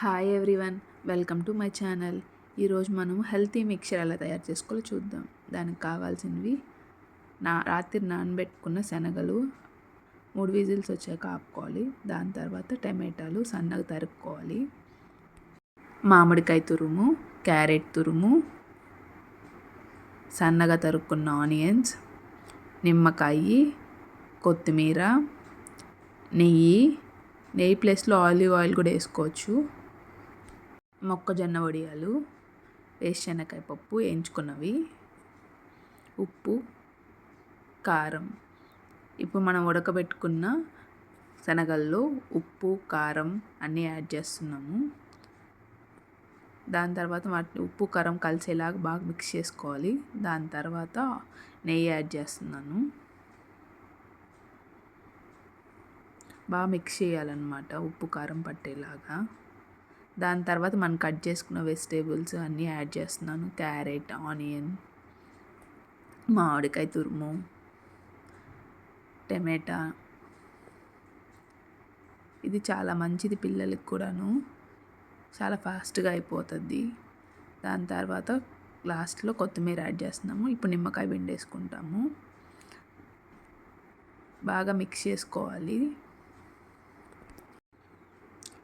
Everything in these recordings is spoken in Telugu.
Hi everyone welcome to my channel ఈరోజు మనం హెల్తీ మిక్చర్ ఎలా తయారు చేసుకోవాలో చూద్దాం. దానికి కావాల్సినవి నా రాత్రి నానబెట్టుకున్న శనగలు మూడు విజిల్స్ వచ్చాక ఆపుకోవాలి. దాని తర్వాత టమాటాలు సన్నగా తరుక్కోవాలి. మామిడికాయ తురుము క్యారెట్ తురుము సన్నగా తరుక్కున్న ఆనియన్స్ నిమ్మకాయ కొత్తిమీర నెయ్యి. నెయ్యి ప్లేస్లో ఆలివ్ ఆయిల్ కూడా వేసుకోవచ్చు. మొక్కజొన్న వడియాలు వేరుశనగకాయ పప్పు వేయించుకున్నవి ఉప్పు కారం. ఇప్పుడు మనం ఉడకబెట్టుకున్న శనగల్లో ఉప్పు కారం అన్నీ యాడ్ చేస్తున్నాము. దాని తర్వాత వాటి ఉప్పు కారం కలిసేలాగా బాగా మిక్స్ చేసుకోవాలి. దాని తర్వాత నెయ్యి యాడ్ చేస్తున్నాను. బాగా మిక్స్ చేయాలన్నమాట ఉప్పు కారం పట్టేలాగా. దాని తర్వాత మనం కట్ చేసుకున్న వెజిటేబుల్స్ అన్నీ యాడ్ చేస్తున్నాను. క్యారెట్ ఆనియన్ మామిడికాయ తురుము టమాటా. ఇది చాలా మంచిది పిల్లలకి కూడాను. చాలా ఫాస్ట్గా అయిపోతుంది. దాని తర్వాత లాస్ట్లో కొత్తిమీర యాడ్ చేస్తున్నాము. ఇప్పుడు నిమ్మకాయ పిండేసుకుంటాము. బాగా మిక్స్ చేసుకోవాలి.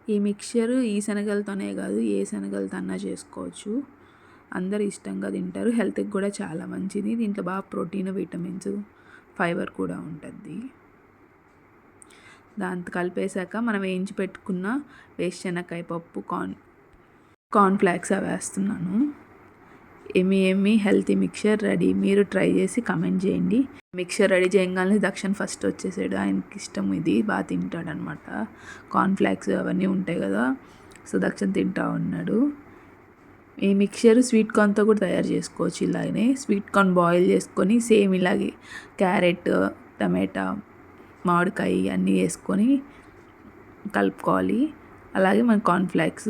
ఈ మిక్చర్ ఈ శనగలతోనే కాదు ఏ శనగలతో అన్నా చేసుకోవచ్చు. అందరు ఇష్టంగా తింటారు. హెల్త్కి కూడా చాలా మంచిది. దీంట్లో బాగా ప్రోటీన్ విటమిన్స్ ఫైబర్ కూడా ఉంటుంది. దాంతో కలిపేశాక మనం వేయించి పెట్టుకున్న వేరుశనగకాయ పప్పు కార్న్ కార్న్ఫ్లాక్స్ అవి వేస్తున్నాను. ఏమి ఏమి హెల్తీ మిక్చర్ రెడీ. మీరు ట్రై చేసి కమెంట్ చేయండి. మిక్చర్ రెడీ చేయగానే దక్షిణ ఫస్ట్ వచ్చేసాడు. ఆయనకి ఇష్టం ఇది. బాగా తింటాడు అనమాట కార్న్ఫ్లాక్స్ అవన్నీ ఉంటాయి కదా. సో దక్షిణ తింటా ఉన్నాడు. ఈ మిక్చర్ స్వీట్ కార్న్తో కూడా తయారు చేసుకోవచ్చు ఇలాగనే. స్వీట్ కార్న్ బాయిల్ చేసుకొని సేమ్ ఇలాగే క్యారెట్ టమాటా మామిడికాయ అన్నీ వేసుకొని కలుపుకోవాలి. అలాగే మన కార్న్ఫ్లాక్స్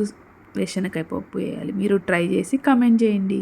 వేసనకాయ పప్పు వేయాలి. మీరు ట్రై చేసి కమెంట్ చేయండి.